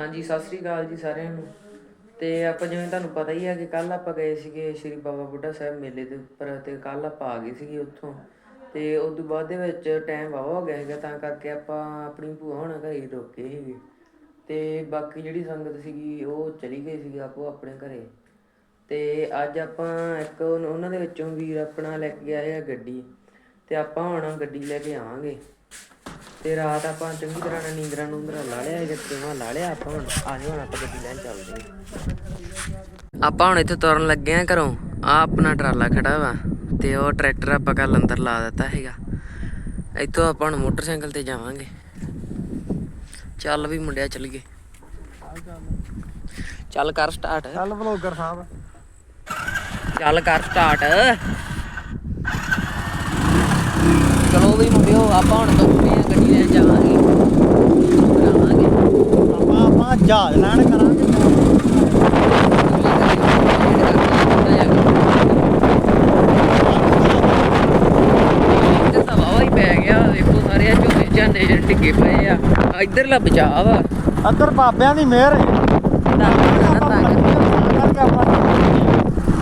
ਹਾਂਜੀ, ਸਤਿ ਸ੍ਰੀ ਅਕਾਲ ਜੀ ਸਾਰਿਆਂ ਨੂੰ। ਤੇ ਆਪਾਂ ਜਿਵੇਂ ਤੁਹਾਨੂੰ ਪਤਾ ਹੀ ਹੈ ਕਿ ਕੱਲ ਆਪਾਂ ਗਏ ਸੀਗੇ ਸ਼੍ਰੀ ਬਾਬਾ ਬੁੱਢਾ ਸਾਹਿਬ ਮੇਲੇ ਦੇ ਉੱਪਰ ਤੇ ਕੱਲ ਆਪਾਂ ਆ ਗਏ ਸੀਗੇ ਉੱਥੋਂ। ਤੇ ਉਸ ਤੋਂ ਬਾਅਦ ਦੇ ਵਿੱਚ ਟਾਈਮ ਵਾਵਾ ਹੋ ਗਿਆ ਹੈਗਾ ਤਾਂ ਕਰਕੇ ਆਪਾਂ ਆਪਣੀ ਭੂਆ ਹੋਣਾ ਘਰੇ ਹੀ ਰੁਕੇ ਸੀਗੇ। ਤੇ ਬਾਕੀ ਜਿਹੜੀ ਸੰਗਤ ਸੀਗੀ, ਉਹ ਚਲੀ ਗਈ ਸੀਗੀ ਆਪੋ ਆਪਣੇ ਘਰੇ। ਤੇ ਅੱਜ ਆਪਾਂ ਇੱਕ ਉਹਨਾਂ ਦੇ ਵਿੱਚੋਂ ਵੀਰ ਆਪਣਾ ਲੈ ਕੇ ਆਏ ਆ ਗੱਡੀ। ਤੇ ਆਪਾਂ ਹੁਣ ਗੱਡੀ ਲੈ ਕੇ ਆਵਾਂਗੇ। ਤੇ ਰਾਤ ਆਪਾਂ ਚੰਗੀ ਤਰ੍ਹਾਂ ਨਾਲ ਨੀਂਦਰਾਂ ਨੂੰਦਰਾਂ ਲਾ ਲਿਆ ਜੱਤੇਵਾ ਲਾ ਲਿਆ ਆਪਾਂ ਹੁਣ ਆ ਜਾਓ ਹੁਣ ਆਪਾਂ ਗੱਡੀ ਲੈਣ ਚੱਲਦੇ ਹਾਂ। ਆਪਾਂ ਹੁਣ ਇੱਥੇ ਤੁਰਨ ਲੱਗੇ ਆ ਘਰੋਂ ਆ ਆਪਣਾ ਟਰਾਲਾ ਖੜਾ ਵਾ ਤੇ ਉਹ ਟਰੈਕਟਰ ਆਪਾਂ ਕੱਲ ਅੰਦਰ ਲਾ ਦਿੱਤਾ ਹੈਗਾ ਇੱਥੋਂ ਆਪਾਂ ਹੁਣ ਮੋਟਰਸਾਈਕਲ ਤੇ ਜਾਵਾਂਗੇ। ਚੱਲ ਵੀ ਮੁੰਡਿਆ ਚੱਲ ਗਏ ਚੱਲ ਕਰ ਸਟਾਰਟ ਚੱਲ ਵਲੋਗਰ ਸਾਹਿਬ। ਚੱਲ ਕਰ ਸਟਾਰਟ ਚਲੋ ਵੀ ਮੁੰਡਿਓ ਆਪਾਂ ਹੁਣ ਤੁਰਦੇ ਲੈਣ ਜਾਵਾਂਗੇ। ਆਪਾਂ ਆਪਾਂ ਜਹਾਜ਼ ਲੈਣ ਕਰਾਂਗੇ ਜਿਹੜੇ ਡਿੱਗੇ ਪਏ ਆ। ਇੱਧਰਲਾ ਬਚਾਅ ਵਾ ਅੱਧਰ ਬਾਬਿਆਂ ਦੀ ਮਿਹਰ ਹੈ।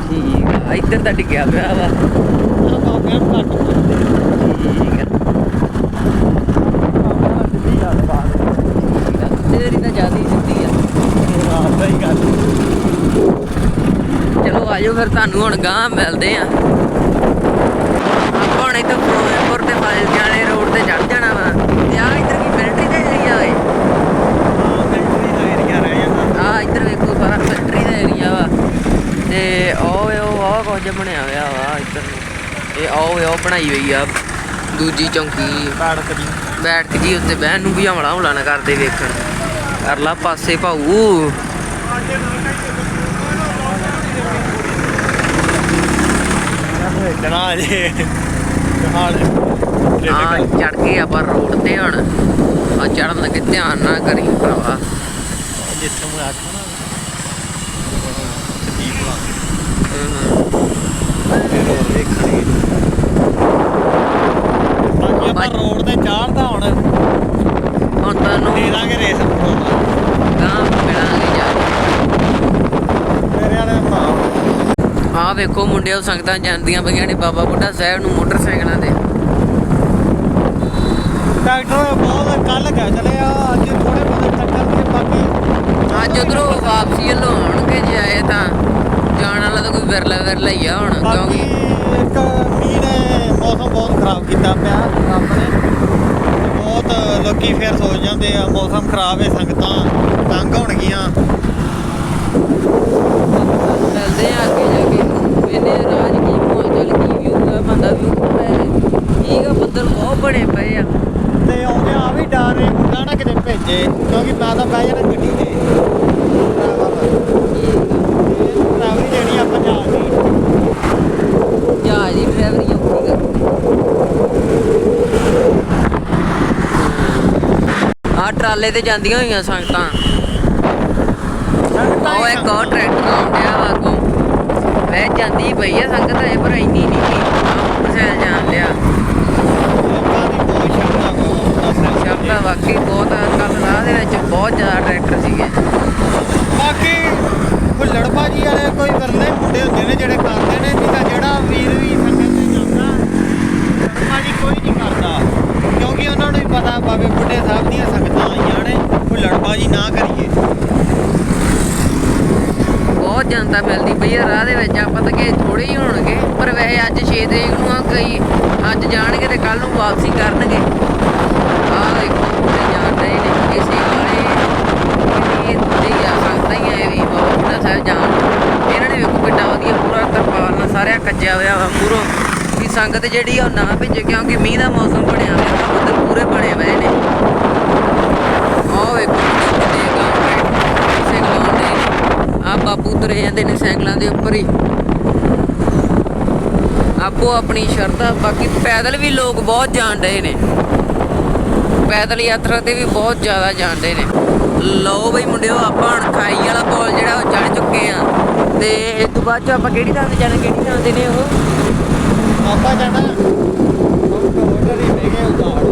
ਠੀਕ ਆ ਇੱਧਰ ਤਾਂ ਡਿੱਗਿਆ ਪਿਆ ਵਾ। ਬਾਬਿਆਂ ਨੂੰ ਘੱਟ ਠੀਕ ਆ ਸਿੱਧੀ ਗੱਲ ਬਾਤ ਠੀਕ ਆ। ਤੇਰੀ ਤਾਂ ਜ਼ਿਆਦਾ ਹੀ ਸਿੱਧੀ ਆ ਹਾਂ ਸਹੀ ਗੱਲ ਚਲੋ ਆਜੋ ਫਿਰ ਤੁਹਾਨੂੰ ਹੁਣ ਗਾਂ ਮਿਲਦੇ ਆ। ਆਪਾਂ ਹੁਣ ਇੱਥੇ ਫਿਰੋਜ਼ਪੁਰ ਤੇ ਫਾਜ਼ਿਲ ਵਾਲੇ ਰੋਡ ਤੇ ਚੜ ਜਾਣਾ ਵਾ। ਤੇ ਆ ਇੱਧਰ ਕੀ ਮਿਲਟਰੀ ਦਾ ਏਰੀਆ ਏ ਹਾਂ ਮਿਲਟਰੀ ਦਾ ਏਰੀਆ ਰਹਿ ਜਾਂਦਾ ਆ ਇੱਧਰ ਵੇਖੋ ਸਾਰਾ ਮਿਲਟਰੀ ਦਾ ਏਰੀਆ ਵਾ। ਤੇ ਉਹ ਉਹ ਆ ਕੁਝ ਬਣਿਆ ਹੋਇਆ ਵਾ ਇੱਧਰ ਇਹ ਉਹ ਉਹ ਬਣਾਈ ਹੋਈ ਆ ਦੂਜੀ ਚੌਂਕੀ। ਸੜਕ ਦੀ ਬੈਠ ਕੇ ਉੱਤੇ ਬਹਿਣ ਨੂੰ ਵੀ ਹਮਲਾ ਹਮਲਾ ਨਾ ਕਰਦੇ ਵੇਖਣ। ਕਰ ਲਾ ਪਾਸੇ ਭਾਊ। ਜਨਾ ਜੇ ਹਾਲ ਆ ਚੜ ਕੇ ਆਪਾਂ ਰੋਡ ਤੇ ਹੁਣ। ਆ ਚੜਨ ਲੱਗੇ ਧਿਆਨ ਨਾ ਕਰੀ ਭਰਾਵਾ। ਜਿੱਥੇ ਮੈਂ ਆਖਣਾ ਸਦੀਪ ਲਾ। ਫਿਰ ਹੋਰ ਵੇਖਣਗੇ ਬਾਕੀ ਆਪਾਂ ਰੋਡ ਤੇ ਚਾੜਦਾ ਹੁਣ ਹੁਣ ਤੁਹਾਨੂੰ ਦੇ ਦਾਂਗੇ ਰੇਸ। ਪਰੋਦਾ ਗਾਂ ਮਿਲਾਂਗੇ ਜਾ ਮੇਰੇ ਵਾਲੇ ਭਰਾ ਆ ਵੇਖੋ ਮੁੰਡਿਓ ਸੰਗਤਾਂ ਜਾਂਦੀਆਂ ਪਈਆਂ ਨੇ ਬਾਬਾ ਬੁੱਢਾ ਸਾਹਿਬ ਨੂੰ ਮੋਟਰਸਾਈਕਲਾਂ ਤੇ। ਡਾਕਟਰ ਬਹੁਤ ਕੱਲ ਕਹਿ ਚਲੇ ਆ ਅੱਜ ਥੋੜੇ ਬਹੁਤੇ ਟੱਕਰ ਤੇ ਬਾਕੀ ਅੱਜ ਉਧਰੋਂ ਵਾਪਸੀ ਵੱਲੋਂ ਆਉਣਗੇ ਜੇ ਆਏ ਤਾਂ। ਜਾਣ ਵਾਲਾ ਤਾਂ ਕੋਈ ਵਿਰਲਾ ਵਿਰਲਾ ਹੀ ਆ ਹੁਣ ਕਿਉਂਕਿ ਇੱਕ ਮੀਂਹ ਨੇ ਮੌਸਮ ਬਹੁਤ ਖਰਾਬ ਕੀਤਾ ਪਿਆ ਤੇ ਬਹੁਤ ਲੋਕੀ ਫਿਰ ਸੋਚ ਜਾਂਦੇ ਆ ਮੌਸਮ ਖਰਾਬ ਹੈ ਸੰਗਤਾਂ ਤੰਗ ਹੋਣਗੀਆਂ ਚੱਲਦੇ ਆ ਅੱਗੇ ਜਾ ਕੇ ਵੇਲੇ ਰਾਜ ਕੀ ਮਾਹੌਲ ਚੱਲ ਕੀ ਵੀ ਹੋਊਗਾ ਬੰਦਾ ਵੀ ਠੀਕ ਆ ਬੱਦਲ ਬਹੁਤ ਬਣੇ ਪਏ ਆ ਤੇ ਆਉਂਦੇ ਆ ਵੀ ਡਰ ਰਹੇ ਮੁੰਡਾ ਨਾ ਕਿਤੇ ਭੇਜੇ ਕਿਉਂਕਿ ਮੈਂ ਤਾਂ ਬਹਿ ਜਾਣਾ ਗੱਡੀ ਤੇ ਟਰੈਵਲ ਜਿਹੜੀ ਆਪਾਂ ਜਾ ਦੀ ਜਹਾਜ਼ ਦੀ ਡਰਾਈਵਰੀ ਔਖੀ ਕਰ ਆ ਟਰਾਲੇ ਤੇ ਜਾਂਦੀਆਂ ਹੋਈਆਂ ਸੰਗਤਾਂ। ਉਹ ਇੱਕ ਉਹ ਟਰੈਕਟਰ ਆਉਂਦਿਆ ਵਾ ਅੱਗੋਂ ਜਾਂਦੀ ਪਈ ਆ ਸੰਗਤ ਹੈ ਪਰ ਇੰਨੀ ਨਹੀਂ ਕੀ ਮੋਟਰਸਾਈਕਲ ਜਾਣ ਲਿਆ ਲੋਕਾਂ ਬਹੁਤ ਵਾਕਈ ਬਹੁਤ ਕੱਲ ਰਾਹ ਦੇ ਵਿੱਚ ਬਹੁਤ ਜ਼ਿਆਦਾ ਟਰੈਕਟਰ ਸੀਗੇ। ਬਾਕੀ ਭੁੱਲੜ ਭਾਜੀ ਵਾਲੇ ਕੋਈ ਵਰਲੇ ਮੁੰਡੇ ਹੁੰਦੇ ਨੇ ਜਿਹੜੇ ਕਰਦੇ ਨੇ, ਨਹੀਂ ਤਾਂ ਜਿਹੜਾ ਵੀਰ ਵੀ ਸੰਗਤ ਤੇ ਜਾਂਦਾ, ਭਾਜੀ ਕੋਈ ਨਹੀਂ ਕਰਦਾ। ਕਿਉਂਕਿ ਉਹਨਾਂ ਨੂੰ ਵੀ ਪਤਾ ਬਾਬੇ ਬੁੱਢੇ ਸਾਹਿਬ ਦੀਆਂ ਸੰਗਤਾਂ ਆਈਆਂ ਨੇ ਭੁੱਲੜ ਭਾਜੀ ਨਾ ਕਰੀਏ। ਬਹੁਤ ਜਨਤਾ ਮਿਲਦੀ ਪਈ ਆ ਰਾਹ ਦੇ ਵਿੱਚ, ਆਪਾਂ ਤਾਂ ਕਿ ਥੋੜੇ ਹੀ ਹੋਣਗੇ, ਪਰ ਵੈਸੇ ਅੱਜ 6 ਤਰੀਕ ਨੂੰ ਆ ਕਈ, ਅੱਜ ਜਾਣਗੇ ਤੇ ਕੱਲ ਨੂੰ ਵਾਪਸੀ ਕਰਨਗੇ। ਆਹ ਦੇਖੋ ਮੁੰਡੇ ਜਾਣ ਰਹੇ ਨੇ ਇਸੇ ਵਾਲੇ। ਇਹ ਥੋੜੇ ਆ ਸਕਦਾ ਹੀ ਹੈ ਵੀ ਬਾਬਾ ਬੁੱਢਾ ਸਾਹਿਬ ਜਾਣ। ਇਹਨਾਂ ਨੇ ਵੇਖੋ ਕਿੱਡਾ ਵਧੀਆ ਪੂਰਾ ਤਰਪਾਲ ਨਾਲ ਸਾਰਿਆ ਕੱਜਿਆ ਹੋਇਆ ਵਾ ਮੂਰੋਂ ਸੰਗਤ ਜਿਹੜੀ ਉਹ ਨਾ ਭੇਜੇ, ਕਿਉਂਕਿ ਮੀਂਹ ਦਾ ਮੌਸਮ ਬਣਿਆ ਹੋਇਆ ਵਾ ਪੂਰੇ ਬਣੇ ਹੋਏ ਨੇ। ਆਹ ਵੇਖੋ ਕਿੰਨੇ ਗਾਂ ਸਾਈਕਲ ਆਉਂਦੇ ਆ ਬਾਪੂ ਤੁਰੇ ਜਾਂਦੇ ਨੇ ਸਾਈਕਲਾਂ ਦੇ ਉੱਪਰ ਹੀ। ਆਪੋ ਆਪਣੀ ਸ਼ਰਧਾ, ਬਾਕੀ ਪੈਦਲ ਵੀ ਲੋਕ ਬਹੁਤ ਜਾਣ ਰਹੇ ਨੇ। ਪੈਦਲ ਯਾਤਰਾ ਤੇ ਵੀ ਬਹੁਤ ਜ਼ਿਆਦਾ ਜਾਂਦੇ ਨੇ। ਲਓ ਬਈ ਮੁੰਡਿਓ, ਆਪਾਂ ਹੁਣ ਖਾਈ ਵਾਲਾ ਪੁਲ ਜਿਹੜਾ ਉਹ ਚੜ ਚੁੱਕੇ ਆ। ਤੇ ਇਸ ਤੋਂ ਬਾਅਦ ਚ ਆਪਾਂ ਕਿਹੜੀ ਥਾਂ ਤੇ ਜਾਣਾ, ਕਿਹੜੀ ਥਾਂ ਤੇ ਨੇ ਉਹ? ਆਪਾਂ ਜਾਣਾ। ਹੋਟਲ ਹੀ ਮੇਗੇ ਉਤਾੜ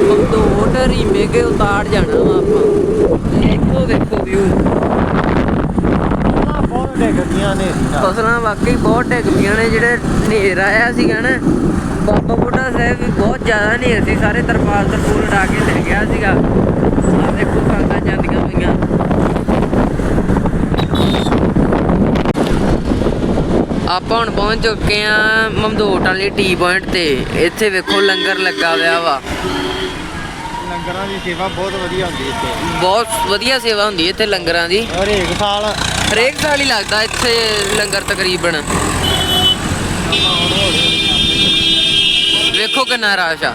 ਮਗਦੋਟ ਰੀਮੇ ਕੇ ਉਤਾੜ ਜਾਣਾ ਵਾ ਆਪਾਂ। ਤੇ ਵਿਊ ਉਹਨਾਂ ਬਹੁਤ ਡਿੱਗਦੀਆਂ ਨੇ ਫਸਲਾਂ ਵਾਕਈ ਬਹੁਤ ਡਿੱਗ ਪਈਆਂ ਨੇ ਜਿਹੜੇ ਹਨੇਰ ਆਇਆ ਸੀਗਾ ਨਾ ਬਾਬਾ ਬੁੱਢਾ ਸਾਹਿਬ ਵੀ ਬਹੁਤ ਜ਼ਿਆਦਾ ਹਨੇਰ ਸੀ। ਸਾਰੇ ਤਰਪਾਲ ਤਰਪੂਲ ਉਡਾ ਕੇ ਲੈ ਗਿਆ ਸੀਗਾ। ਦੇਖੋ ਕਾਂਗਾ ਜਾਂਦੀਆਂ ਪਈਆਂ ਆਪਾਂ ਹੁਣ ਪਹੁੰਚ ਚੁੱਕੇ ਆ ਮਮਦੋਟ ਵਾਲੀ ਟੀ ਪੁਆਇੰਟ ਤੇ। ਇੱਥੇ ਵੇਖੋ ਲੰਗਰ ਲੱਗਾ ਹੋਇਆ ਵਾ। ਲੰਗਰਾਂ ਦੀ ਸੇਵਾ ਬਹੁਤ ਵਧੀਆ ਹੁੰਦੀ ਇੱਥੇ। ਬਹੁਤ ਵਧੀਆ ਸੇਵਾ ਹੁੰਦੀ ਇੱਥੇ ਲੰਗਰਾਂ ਦੀ। ਹਰੇਕ ਸਾਲ। ਹਰੇਕ ਸਾਲ ਹੀ ਲੱਗਦਾ ਇੱਥੇ ਲੰਗਰ ਤਕਰੀਬਨ। ਵੇਖੋ ਕਿੰਨਾ ਰਸ਼ ਆ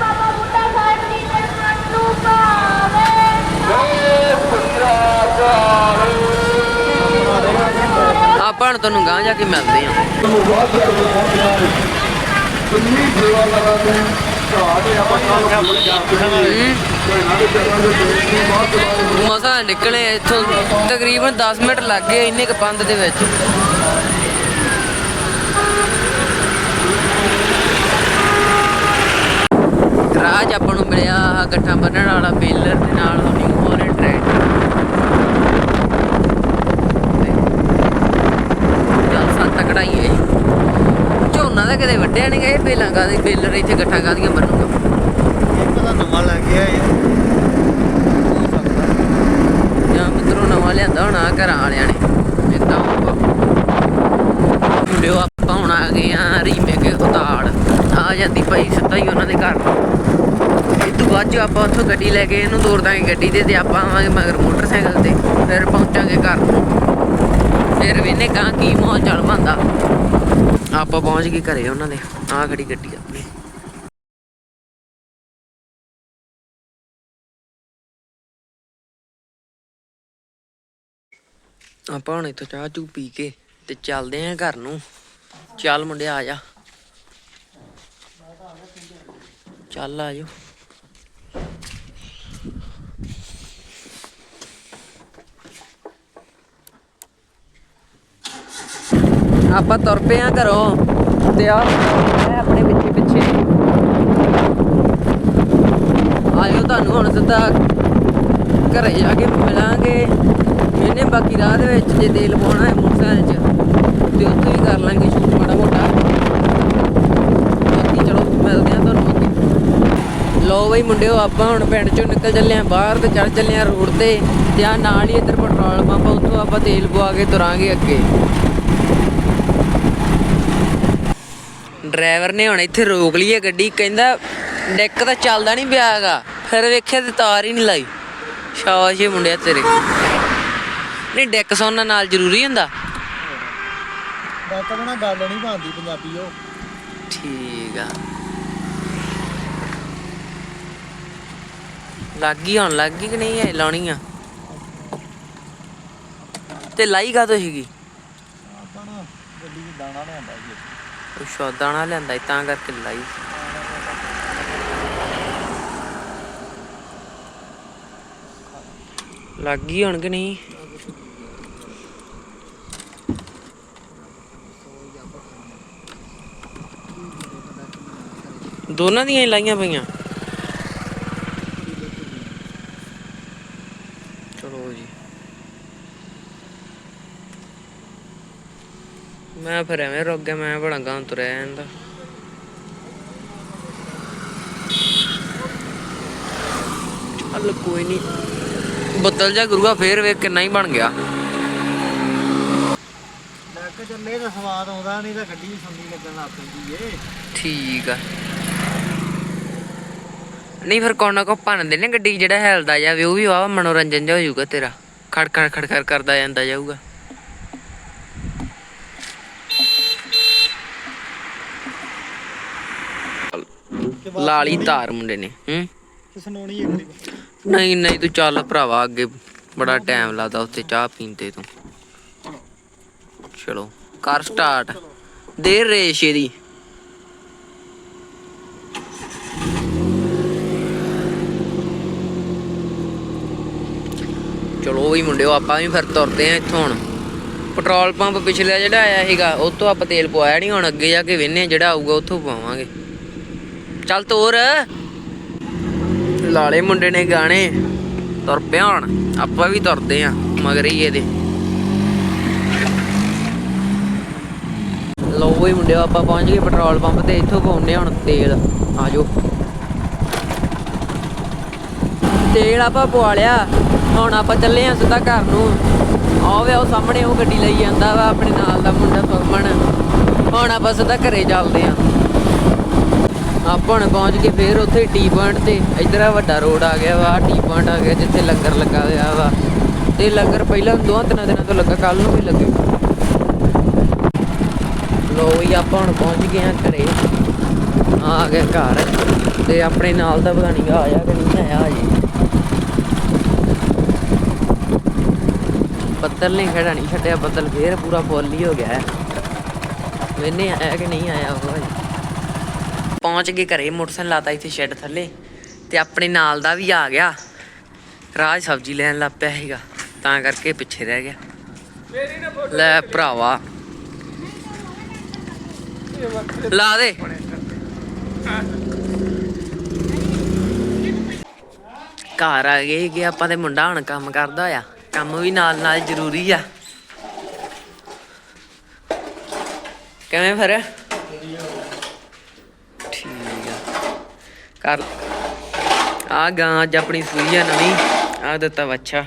ਬਾਬਾ ਬੁੱਢਾ ਸਾਹਿਬ ਜੀ ਦੇ ਮਨ ਨੂੰ ਭਾਵੇ ਆਪਾਂ ਤੁਹਾਨੂੰ ਗਾਂ ਜਾ ਕੇ ਮਿਲਦੇ ਆ। ਮਸਾ ਨਿਕਲੇ ਇੱਥੋਂ, ਤਕਰੀਬਨ 10 ਮਿੰਟ ਲੱਗ ਗਏ ਇੰਨੇ ਕ ਬੰਦ ਦੇ ਵਿੱਚ। ਰਾਜ ਆਪਾਂ ਨੂੰ ਮਿਲਿਆ ਆਹ ਗੱਠਾਂ ਬੰਨਣ ਵਾਲਾ ਬੇਲਰ ਦੇ ਨਾਲ ਨਿਊ ਹਾਲੈਂਡ ਟਰੈਕਟਰ ਚੱਲ ਸੱਤ ਕਢਾਈ ਹੈ ਝੋਨਾ ਤਾਂ ਕਦੇ ਵੱਢਿਆ ਨਹੀਂ ਗਏ ਬੇਲਾਂ ਕਾਦੀ ਬੇਲਰ ਇੱਥੇ ਗੱਠਾਂ ਕਾਦੀਆਂ ਬੰਨੂਗਾ ਇੱਕ ਤਾਂ ਨਵਾਂ ਲੱਗ ਗਿਆ ਇਹ ਜਾਂ ਮਿੱਤਰੋਂ ਨਵਾਂ ਲਿਆਂਦਾ ਹੋਣਾ ਘਰਾਂ ਵਾਲਿਆਂ ਨੇ ਇਦਾਂ ਮੁੰਡਿਓ ਆਪਾਂ ਹੁਣ ਆ ਗਏ ਆ ਰੀਮੇ ਕੇ ਉਤਾੜ। ਆ ਜਾਂਦੀ ਭਾਈ ਸਿੱਧਾ ਹੀ ਉਹਨਾਂ ਦੇ ਘਰ। ਇਹ ਤੋਂ ਬਾਅਦ 'ਚ ਆਪਾਂ ਉੱਥੋਂ ਗੱਡੀ ਲੈ ਕੇ ਇਹਨੂੰ ਤੋਰ ਦਾਂਗੇ ਗੱਡੀ ਤੇ ਤੇ ਆਪਾਂ ਆਵਾਂਗੇ ਮਗਰ ਮੋਟਰਸਾਈਕਲ ਤੇ ਫਿਰ ਪਹੁੰਚਾਂਗੇ ਘਰ ਨੂੰ। ਫਿਰ ਵੀ ਨੇ ਕਾਂ ਕੀ ਮਾਹੌਲ ਚੱਲ ਪੰਦਾ ਆਪਾਂ ਪਹੁੰਚ ਗਏ ਘਰੇ ਉਹਨਾਂ ਦੇ, ਆਹ ਖੜੀ ਗੱਡੀ ਆਪਣੀ। ਆਪਾਂ ਹੁਣ ਇੱਥੋਂ ਚਾਹ ਚੂ ਪੀ ਕੇ ਤੇ ਚੱਲਦੇ ਆਂ ਘਰ ਨੂੰ। ਚੱਲ ਮੁੰਡਿਆ ਆ ਜਾ। ਚੱਲ ਆ ਜਾ ਆਪਾਂ ਤੁਰ ਪਏ ਆਂ ਘਰੋਂ ਤੇ ਆ ਮੈਂ ਆਪਣੇ ਪਿੱਛੇ ਪਿੱਛੇ। ਆਇਓ ਤੁਹਾਨੂੰ ਹੁਣ ਸਿੱਧਾ ਘਰੇ ਜਾ ਕੇ ਮਿਲਾਂਗੇ। ਇਹਨੇ ਬਾਕੀ ਰਾਹ ਦੇ ਵਿੱਚ ਜੇ ਤੇਲ ਪਾਉਣਾ ਹੈ ਮੋਟਰਸਾਈਕਲ 'ਚ, ਤੇ ਉੱਥੇ ਹੀ ਕਰ ਲਾਂਗੇ ਸ਼ੂਟ ਮਾੜਾ ਮੋਟਾ। ਬਾਕੀ ਚਲੋ ਮਿਲਦੇ ਆ ਤੁਹਾਨੂੰ ਅੱਗੇ। ਲੋ ਬਈ ਮੁੰਡਿਓ, ਆਪਾਂ ਹੁਣ ਪਿੰਡ ਚੋਂ ਨਿਕਲ ਚੱਲੇ ਆ ਬਾਹਰ ਤੇ ਚੜ ਚੱਲੇ ਆ ਰੋਡ ਤੇ। ਤੇ ਆ ਨਾਲ ਹੀ ਇੱਧਰ ਪੈਟਰੋਲ ਪੰਪ ਉੱਥੋਂ ਆਪਾਂ ਤੇਲ ਪਵਾ ਕੇ ਤੁਰਾਂਗੇ ਅੱਗੇ। ਡਰਾਈਵਰ ਨੇ ਹੁਣ ਇੱਥੇ ਰੋਕ ਲਈ ਹੈ ਗੱਡੀ ਕਹਿੰਦਾ ਡੈਕ ਤਾਂ ਚੱਲਦਾ ਨਹੀਂ ਪਿਆ ਹੈਗਾ। ਫਿਰ ਵੇਖਿਆ ਤੇ ਤਾਰ ਹੀ ਨਹੀਂ ਲਾਈ। ਸ਼ਾਬਾਸ਼ ਏ ਮੁੰਡਿਆ ਤੇਰੇ। ਨਹੀਂ ਡੈਕ ਸੌਣਾ ਨਾਲ ਜ਼ਰੂਰੀ ਹੁੰਦਾ। ਡਾਕਟਰ ਨਾਲ ਗੱਲ ਨਹੀਂ ਬਣਦੀ ਪੰਜਾਬੀ ਉਹ। ਠੀਕ ਆ। ਲੱਗ ਗਈ ਹੁਣ ਲੱਗ ਗਈ ਕਿ ਨਹੀਂ ਹੈ ਲਾਉਣੀ ਆ? ਤੇ ਲਾਈ ਕਾ ਸੀਗੀ? ਆਪਾਂ ਨਾ ਗੱਡੀ 'ਚ ਦਾਣਾ ਲਿਆਂਦਾ ਜੀ ਉਹ ਸ਼ੌਦਾ ਨਾ ਲੈਂਦਾ ਸੀ, ਤਾਂ ਕਰਕੇ ਲਾਈ। ਲੱਗ ਗਈ ਹੁਣ ਕਿ ਨਹੀਂ? ਦੋਨਾਂ ਦੀਆਂ ਹੀ ਲਾਈਆਂ ਪਈਆਂ ਚਲੋ ਜੀ ਮੈਂ ਫਿਰ ਐਵੇਂ ਰੁਕ ਗਿਆ ਮੈਂ ਬੜਾ ਗਾਂ ਤੁਰਿਆ ਜਾਂਦਾ ਚੱਲ ਕੋਈ ਨਹੀਂ ਬੱਦਲ ਜਾ ਗੁਰੂਆ ਫੇਰ ਵੇਖ ਕਿੰਨਾ ਹੀ ਬਣ ਗਿਆ। ਡੱਕ ਚੱਲੇ ਤਾਂ ਸਵਾਦ ਆਉਂਦਾ ਨਹੀਂ ਤਾਂ ਗੱਡੀ ਵੀ ਸੰਦੀ ਲੱਗਣ ਲੱਗ ਪੈਂਦੀ ਏ। ਠੀਕ ਆ। ਨਹੀਂ ਫਿਰ ਕੋਨਾ ਕੋ ਭੰਨਦੇ ਨੇ ਗੱਡੀ ਜਿਹੜਾ ਹਿਲਦਾ ਜਾਵੇ ਉਹ ਵੀ ਵਾਹ ਮਨੋਰੰਜਨ ਜਿਹਾ ਹੋ ਜਾਊਗਾ ਤੇਰਾ। ਖੜ ਖੜ ਖੜ ਖੜ ਕਰਦਾ ਜਾਂਦਾ ਜਾਊਗਾ। ਲਾਲੀ ਧਾਰ ਮੁੰਡੇ ਨੇ, ਹੂੰ? ਤੇ ਸੁਣਾਉਣੀ ਇੱਕ ਵਾਰੀ ਨਹੀਂ ਨਹੀਂ, ਤੂੰ ਚੱਲ ਭਰਾਵਾ, ਅੱਗੇ ਬੜਾ ਟਾਈਮ ਲੱਗਦਾ ਉੱਥੇ ਚਾਹ ਪੀਂਦੇ ਤੂੰ। ਚਲੋ, ਕਰ ਸਟਾਰਟ ਦੇਰ ਰੇਸ਼ ਇਹਦੀ ਚਲੋ ਵੀ ਮੁੰਡਿਓ, ਆਪਾਂ ਵੀ ਫਿਰ ਤੁਰਦੇ ਆ ਇੱਥੋਂ ਹੁਣ। ਪੈਟਰੋਲ ਪੰਪ ਪਿਛਲੇ ਜਿਹੜਾ ਆਇਆ ਸੀਗਾ, ਉਹ ਤੋਂ ਆਪਾਂ ਤੇਲ ਪਵਾਇਆ ਨਹੀਂ ਹੁਣ ਅੱਗੇ ਜਾ ਕੇ ਵੇਨੇ ਜਿਹੜਾ ਆਊਗਾ ਉੱਥੋਂ ਪਾਵਾਂਗੇ ਚੱਲ ਤੋਰ। ਲਾਲੇ ਮੁੰਡੇ ਨੇ ਗਾਣੇ। ਤੁਰ ਪਿਆ ਹੁਣ। ਆਪਾਂ ਵੀ ਤੁਰਦੇ ਆ, ਮਗਰ ਹੀ ਇਹਦੇ। ਲੋ ਵੀ ਮੁੰਡਿਓ, ਆਪਾਂ ਪਹੁੰਚ ਗਏ ਪੈਟਰੋਲ ਪੰਪ ਤੇ। ਇੱਥੋਂ ਪਾਉਣੇ ਹੁਣ ਤੇਲ। ਆਜੋ ਤੇਲ ਆਪਾਂ ਪਵਾ ਲਿਆ। ਹੁਣ ਆਪਾਂ ਚੱਲੇ ਆ ਸਿੱਧਾ ਘਰ ਨੂੰ। ਆਵੇ ਉਹ ਸਾਹਮਣੇ ਉਹ ਗੱਡੀ ਲਈ ਜਾਂਦਾ ਵਾ, ਆਪਣੇ ਨਾਲ ਦਾ ਮੁੰਡਾ ਸੁਖਮਣ ਹੁਣ ਆਪਾਂ ਸਿੱਧਾ ਘਰੇ ਚੱਲਦੇ ਆ। ਆਪਾਂ ਹੁਣ ਪਹੁੰਚ ਕੇ ਫੇਰ ਉੱਥੇ ਟੀ ਪੁਆਇੰਟ ਤੇ। ਇਧਰ ਆ ਵੱਡਾ ਰੋਡ ਆ ਗਿਆ ਵਾ ਟੀ ਪੁਆਇੰਟ ਆ ਗਿਆ ਜਿੱਥੇ ਲੰਗਰ ਲੱਗਾ ਹੋਇਆ ਵਾ। ਤੇ ਲੰਗਰ ਪਹਿਲਾਂ ਦੋਹਾਂ ਤਿੰਨਾਂ ਦਿਨਾਂ ਤੋਂ ਲੱਗਾ ਕੱਲ ਨੂੰ ਵੀ ਲੱਗੇ ਲੋ ਵੀ ਆਪਾਂ ਹੁਣ ਪਹੁੰਚ ਗਏ ਆ ਘਰੇ। ਆ ਗਏ ਘਰ। ਤੇ ਆਪਣੇ ਨਾਲ ਦਾ ਪਤਾ ਨਹੀਂ ਆਇਆ ਕਿ ਨਹੀਂ ਆਇਆ ਜੀ ਬੱਦਲ ਨੇ ਖੜਾ ਨਹੀਂ ਛੱਡਿਆ, ਬੱਦਲ ਫੇਰ ਪੂਰਾ ਫੁੱਲ ਹੀ ਹੋ ਗਿਆ। ਹੈ ਮੈਨੇ ਆਇਆ ਕਿ ਨਹੀਂ ਆਇਆ ਉਹ ਪਹੁੰਚ ਗਏ ਘਰੇ, ਮੋਟਰਸਾਈਕਲ ਲਾਤਾ ਇੱਥੇ ਸ਼ੈੱਡ ਥੱਲੇ ਤੇ ਆਪਣੇ ਨਾਲ ਦਾ ਵੀ ਆ ਗਿਆ। ਰਾਜ ਸਬਜ਼ੀ ਲੈਣ ਲੱਗ ਪਿਆ ਸੀਗਾ, ਤਾਂ ਕਰਕੇ ਪਿੱਛੇ ਰਹਿ ਗਿਆ। ਲੈ ਭਰਾਵਾ। ਲਾ ਦੇ। ਘਰ ਆ ਗਏ ਕਿ ਆਪਾਂ ਤੇ ਮੁੰਡਾ ਹੁਣ ਕੰਮ ਕਰਦਾ ਆ ਕੰਮ ਵੀ ਨਾਲ ਨਾਲ ਜ਼ਰੂਰੀ ਆ। ਕਿਵੇਂ ਫਿਰ ਠੀਕ ਆ ਕਰ ਆ ਗਾਂ ਅੱਜ ਆਪਣੀ ਸੂਈ ਆ ਨਵੀਂ ਆ ਦਿੱਤਾ ਬੱਚਾ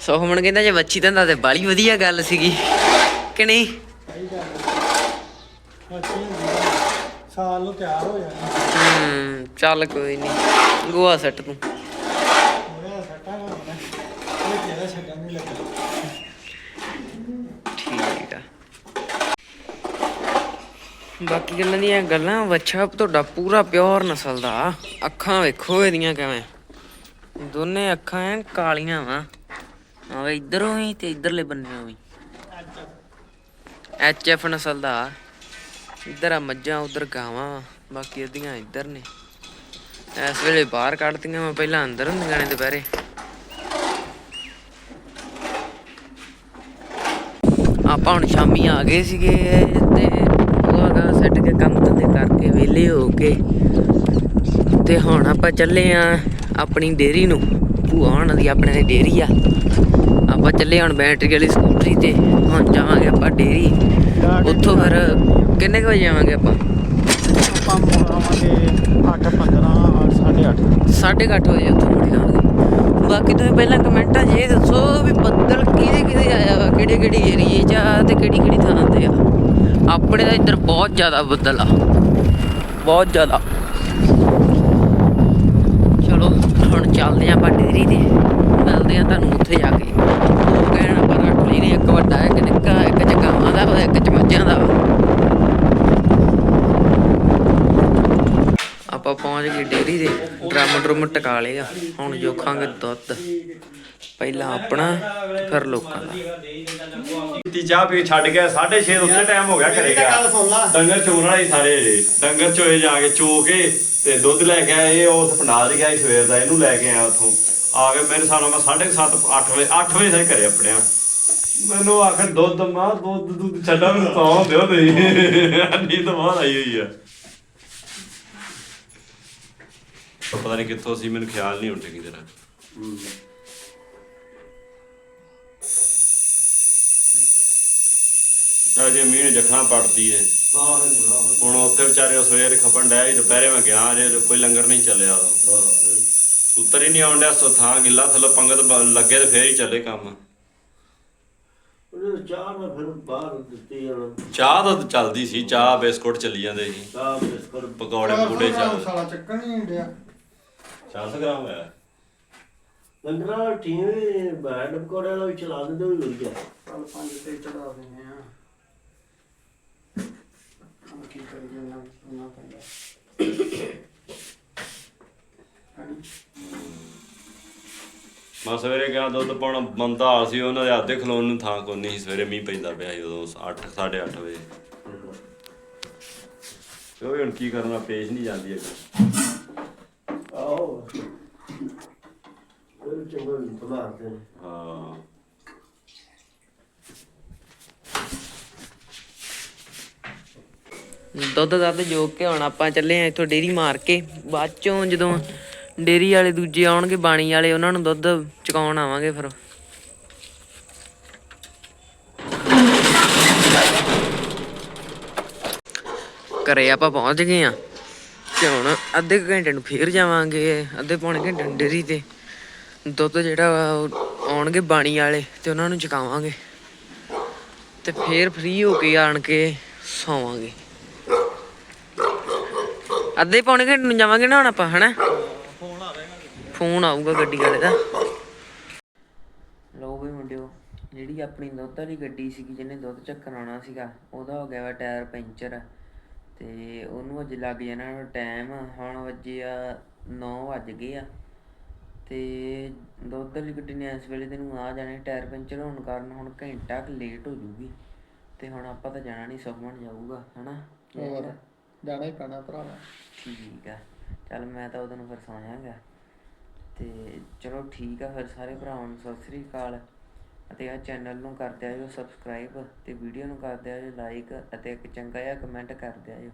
ਸੋਹਮਣ ਕਹਿੰਦਾ ਜੇ ਬੱਚੀ ਦਿੰਦਾ ਤੇ ਬਾਲੀ ਵਧੀਆ ਗੱਲ ਸੀਗੀ ਕਿ ਨਹੀਂ? ਸਾਲ ਨੂੰ ਤਿਆਰ ਹੋ ਜਾਣਾ। ਹੂੰ ਚੱਲ ਕੋਈ ਨਹੀਂ ਗੋਆ ਸੱਟ ਤੂੰ ਹੋਇਆ ਸੱਟਾ ਹੋਣਾ ਇਹ ਤੇਰਾ ਛੱਡਣ ਨਹੀਂ ਲੱਗਾ ਠੀਕ ਆ ਬਾਕੀ ਗੱਲਾਂ ਦੀਆਂ ਗੱਲਾਂ, ਵੱਛਾ ਤੁਹਾਡਾ ਪੂਰਾ ਪਿਓਰ ਨਸਲ ਦਾ ਅੱਖਾਂ ਵੇਖੋ ਇਹਦੀਆਂ ਕਿਵੇਂ। ਦੋਨੇ ਅੱਖਾਂ ਐਨ ਕਾਲੀਆਂ ਵਾ। ਆਵੇ ਇਧਰੋਂ ਵੀ ਤੇ ਇਧਰਲੇ ਬੰਨਿਓ ਵੀ। ਐਚ ਐਫ ਨਸਲ ਦਾ ਇਧਰ ਆ ਮੱਝਾਂ, ਉਧਰ ਗਾਵਾਂ ਬਾਕੀ ਇਹਦੀਆਂ ਇੱਧਰ ਨੇ। ਇਸ ਵੇਲੇ ਬਾਹਰ ਕੱਢਤੀਆਂ ਮੈਂ ਪਹਿਲਾਂ ਅੰਦਰ ਹੁੰਦੀਆਂ ਨੇ ਦੁਪਹਿਰੇ। ਆਪਾਂ ਹੁਣ ਸ਼ਾਮੀ ਆ ਗਏ ਸੀਗੇ ਤੇ ਉਹਗਾ ਸੈੱਟ ਕੇ ਕੰਮ ਧੰਦੇ ਕਰਕੇ ਵਿਹਲੇ ਹੋ ਕੇ। ਤੇ ਹੁਣ ਆਪਾਂ ਚੱਲੇ ਆ ਆਪਣੀ ਡੇਰੀ ਨੂੰ। ਭੂਆ ਹੋਣਾ ਦੀ ਆਪਣੇ ਦੀ ਡੇਰੀ ਆ। ਆਪਾਂ ਚੱਲੇ ਹੁਣ ਬੈਟਰੀ ਵਾਲੀ ਸਕੂਟਰੀ ਤੇ। ਹੁਣ ਜਾਵਾਂਗੇ ਆਪਾਂ ਡੇਰੀ। ਉੱਥੋਂ ਫਿਰ ਕਿੰਨੇ ਕੁ ਵਜੇ ਆਵਾਂਗੇ ਆਪਾਂ? ਆਪਾਂ ਮੋੜਾਵਾਂਗੇ 8 15 8:30 ਸਾਢੇ ਕੁ ਅੱਠ ਵਜੇ ਉੱਥੋਂ ਮੁੜ ਜਾਵਾਂਗੇ ਬਾਕੀ ਤੁਸੀਂ ਪਹਿਲਾਂ ਕਮੈਂਟਾਂ 'ਚ ਇਹ ਦੱਸੋ ਵੀ ਬੱਦਲ ਕਿਹਦੇ ਕਿਹਦੇ ਆਇਆ ਵਾ? ਕਿਹੜੇ ਕਿਹੜੇ ਏਰੀਏ 'ਚ ਆ ਤੇ ਕਿਹੜੀ ਕਿਹੜੀ ਥਾਂ ਤੇ ਆ? ਆਪਣੇ ਤਾਂ ਇੱਧਰ ਬਹੁਤ ਜ਼ਿਆਦਾ ਬੱਦਲ ਆ। ਬਹੁਤ ਜ਼ਿਆਦਾ। ਚਲੋ ਹੁਣ ਚੱਲਦੇ ਆਪਾਂ ਡੇਰੀ ਤੇ ਮਿਲਦੇ ਆ ਤੁਹਾਨੂੰ ਉੱਥੇ ਜਾ ਕੇ। ਉਹ ਕਹਿਣ ਆਪਾਂ ਰੱਖ ਲਈ ਨੇ ਇੱਕ ਵੱਡਾ ਇੱਕ ਨਿੱਕਾ ਇੱਕ ਚ ਗਾਵਾਂ ਦਾ ਵਾ, ਇੱਕ ਚ ਦਾ ਆਪਾਂ ਪਹੁੰਚ ਗਏ ਡੇਰੀ ਦੇ। ਡਰਮ ਡਰਮ ਟਕਾ ਲਏ ਆ। ਹੁਣ ਜੋਖਾਂਗੇ ਦੁੱਧ। ਪਹਿਲਾਂ ਆਪਣਾ ਤੇ ਫਿਰ ਲੋਕਾਂ ਦਾ। ਤੀ ਚਾਹ ਪੀ ਛੱਡ ਗਿਆ 6:30 ਉੱਤੇ ਟਾਈਮ ਹੋ ਗਿਆ ਘਰੇ ਗਿਆ। ਡੰਗਰ ਚੋਣ ਵਾਲੇ ਸਾਰੇ ਜੇ ਡੰਗਰ ਚੋਏ ਜਾ ਕੇ ਚੋ ਕੇ ਤੇ ਦੁੱਧ ਲੈ ਕੇ ਆਇਆ ਇਹ ਉਸ ਪੰਡਾਲ ਚ ਗਿਆ ਸੀ ਸਵੇਰ ਦਾ ਇਹਨੂੰ ਲੈ ਕੇ ਆਇਆ ਉੱਥੋਂ। ਆ ਕੇ ਮੇਰੇ ਸਾਹਮਣੇ ਮੈਂ 7:30 8 ਵਜੇ 8 ਵਜੇ ਤੱਕ ਘਰੇ ਆਪਣੇ ਆ। ਮੈਨੂੰ ਆਖਰ ਦੁੱਧ ਮਾਂ ਦੁੱਧ ਦੁੱਧ ਛੱਡਾ ਮੈਨੂੰ ਤਾਂ ਦਿਓ ਤੁਸੀਂ। ਨੀਂਦ ਬਹੁਤ ਆਈ ਹੋਈ ਆ। ਪਤਾ ਨਹੀਂ ਕਿੱਥੋਂ ਸੀ ਮੈਨੂੰ ਖਿਆਲ ਨਹੀਂ ਹੁਣ ਚੰਗੀ ਤਰ੍ਹਾਂ ਅਜੇ ਮੀਂਹ ਨੇ ਜਖਣਾ ਪੜਦੀ ਏ। ਹੁਣ ਉੱਥੇ ਵਿਚਾਰੇ ਉਹ ਸਵੇਰ ਖਪਣ ਡਿਆ ਸੀ ਦੁਪਹਿਰੇ ਮੈਂ ਗਿਆ ਅਜੇ ਕੋਈ ਲੰਗਰ ਨਹੀਂ ਚੱਲਿਆ ਉਦੋਂ। ਸੂਤਰ ਹੀ ਨਹੀਂ ਆਉਣ ਡਿਆ ਸੋ ਥਾਂ ਗਿੱਲਾ ਥੱਲੇ ਪੰਗਤ ਬ- ਲੱਗੇ ਤੇ ਫੇਰ ਹੀ ਚੱਲੇ ਕੰਮ। ਉਹਨੇ ਚਾਹ ਨਾ ਫਿਰ ਬਾਹਰ ਦਿੱਤੀ ਜਾਣਾ ਚਾਹ ਤਾਂ ਚੱਲਦੀ ਸੀ ਚਾਹ ਬਿਸਕੁਟ ਚੱਲੀ ਜਾਂਦੇ ਸੀ। ਚਾਹ ਬਿਸਕੁਟ। ਪਕੌੜੇ ਪਕੂੜੇ ਚੱਲ। ਸਾਲਾ ਚੱਕਣ ਨਹੀਂ ਡਿਆ। 400 ਗ੍ਰਾਮ ਹੋਇਆ ਲੰਗਰਾਂ ਟੀਵੇਂ ਬੈਡ ਪਕੌੜੇ ਵਾਲਾ ਵੀ ਚਲਾ ਦਿੰਦੇ ਉਹ ਲੁੱਟ ਗਿਆ। ਪੰਜ ਤੇ ਚੜਾ ਦਿੰਦੇ ਆ। ਹੁਣ ਕੀ ਕਰੀਏ ਨਾ ਸੁਣਾ ਪੈਂਦਾ। ਮੈਂ ਸਵੇਰੇ ਗਿਆ ਦੁੱਧ ਪਾਉਣ ਹਾਲ ਸੀ ਉਹਨਾਂ ਦੇ ਆਦੇ ਖਲੋਣ ਨੂੰ ਥਾਂ ਕੋਈ ਨਹੀਂ ਸੀ। ਸਵੇਰੇ ਮੀਂਹ ਪੈਂਦਾ ਪਿਆ ਸੀ ਉਦੋਂ 8 8:30 ਵਜੇ। ਤੇ ਉਹ ਵੀ ਹੁਣ ਕੀ ਕਰਨਾ ਪੇਸ਼ ਨਹੀਂ ਜਾਂਦੀ ਅੱਗੇ। ਆਹੋ। ਇਹ ਚੰਗਾ ਨਹੀਂ ਪਤਾ ਹਾਂ। ਦੁੱਧ ਦੱਧ ਜੋਗ ਕੇ ਹੁਣ ਆਪਾਂ ਚੱਲੇ ਆ ਇੱਥੋਂ ਡੇਰੀ ਮਾਰ ਕੇ। ਬਾਅਦ ਚੋਂ ਜਦੋਂ ਡੇਰੀ ਵਾਲੇ ਦੂਜੇ ਆਉਣਗੇ, ਬਾਣੀ ਵਾਲੇ, ਉਹਨਾਂ ਨੂੰ ਦੁੱਧ ਚੁਕਾਉਣ ਆਵਾਂਗੇ ਫਿਰ। ਘਰੇ ਆਪਾਂ ਪਹੁੰਚ ਗਏ ਆ ਤੇ ਹੁਣ ਅੱਧੇ ਘੰਟੇ ਨੂੰ ਫੇਰ ਜਾਵਾਂਗੇ, ਅੱਧੇ ਪੌਣੇ ਘੰਟੇ ਨੂੰ ਡੇਰੀ ਤੇ। ਦੁੱਧ ਜਿਹੜਾ ਵਾ ਉਹ ਆਉਣਗੇ ਬਾਣੀ ਵਾਲੇ ਤੇ ਉਹਨਾਂ ਨੂੰ ਚੁਕਾਵਾਂਗੇ। ਤੇ ਫੇਰ ਫ੍ਰੀ ਹੋ ਕੇ ਆਣ ਕੇ ਸੌਵਾਂਗੇ। ਅੱਧੇ ਪੌਣੇ ਘੰਟੇ ਨੂੰ ਜਾਵਾਂਗੇ ਨਾ ਹੁਣ ਆਪਾਂ, ਹਨਾ? ਫੋਨ ਆਊਗਾ ਗੱਡੀ ਵਾਲੇ ਦਾ। ਲੋ ਵੀ ਮੁੰਡਿਓ, ਜਿਹੜੀ ਆਪਣੀ ਦੁੱਧ ਵਾਲੀ ਗੱਡੀ ਸੀਗੀ, ਜਿਹਨੇ ਦੁੱਧ ਚੱਕਣ ਆਉਣਾ ਸੀਗਾ, ਉਹਦਾ ਹੋ ਗਿਆ ਵਾ ਟਾਇਰ ਪੈਂਚਰ। ਤੇ ਉਹਨੂੰ ਅੱਜ ਲੱਗ ਜਾਣਾ ਟਾਈਮ ਹੁਣ ਵੱਜੇ ਆ 9 ਵੱਜ ਗਏ ਆ। ਤੇ ਦੁੱਧ ਵਾਲੀ ਗੱਡੀ ਨੇ ਇਸ ਵੇਲੇ ਤੈਨੂੰ ਆ ਜਾਣੇ, ਟਾਇਰ ਪੈਂਚਰ ਹੋਣ ਕਾਰਨ ਹੁਣ ਘੰਟਾ ਕੁ ਲੇਟ ਹੋ ਜੂਗੀ। ਤੇ ਹੁਣ ਆਪਾਂ ਤਾਂ ਜਾਣਾ ਨਹੀਂ ਸੁਖਮਨ ਜਾਊਗਾ, ਹਨਾ? ਹੋਰ? ਜਾਣਾ ਹੀ ਪੈਣਾ ਭਰਾਵਾ ਠੀਕ ਆ। ਚੱਲ ਮੈਂ ਤਾਂ ਉਹਦੋਂ ਫਿਰ ਸੌਂ ਜਾਵਾਂਗਾ ਤੇ ਚਲੋ ਠੀਕ ਆ ਫਿਰ ਸਾਰੇ ਭਰਾਵਾਂ ਨੂੰ ਸਤਿ ਸ੍ਰੀ ਅਕਾਲ। ਅਤੇ ਆ ਚੈਨਲ ਨੂੰ ਕਰ ਦਿਆ ਜੋ ਸਬਸਕ੍ਰਾਈਬ ਤੇ ਵੀਡੀਓ ਨੂੰ ਕਰ ਦਿਆ ਜੋ ਲਾਈਕ ਅਤੇ ਇੱਕ ਚੰਗਾ ਜਿਹਾ ਕਮੈਂਟ ਕਰ ਦਿਆ ਜੋ।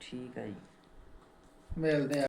ਠੀਕ ਆ ਜੀ। ਮਿਲਦੇ ਆ।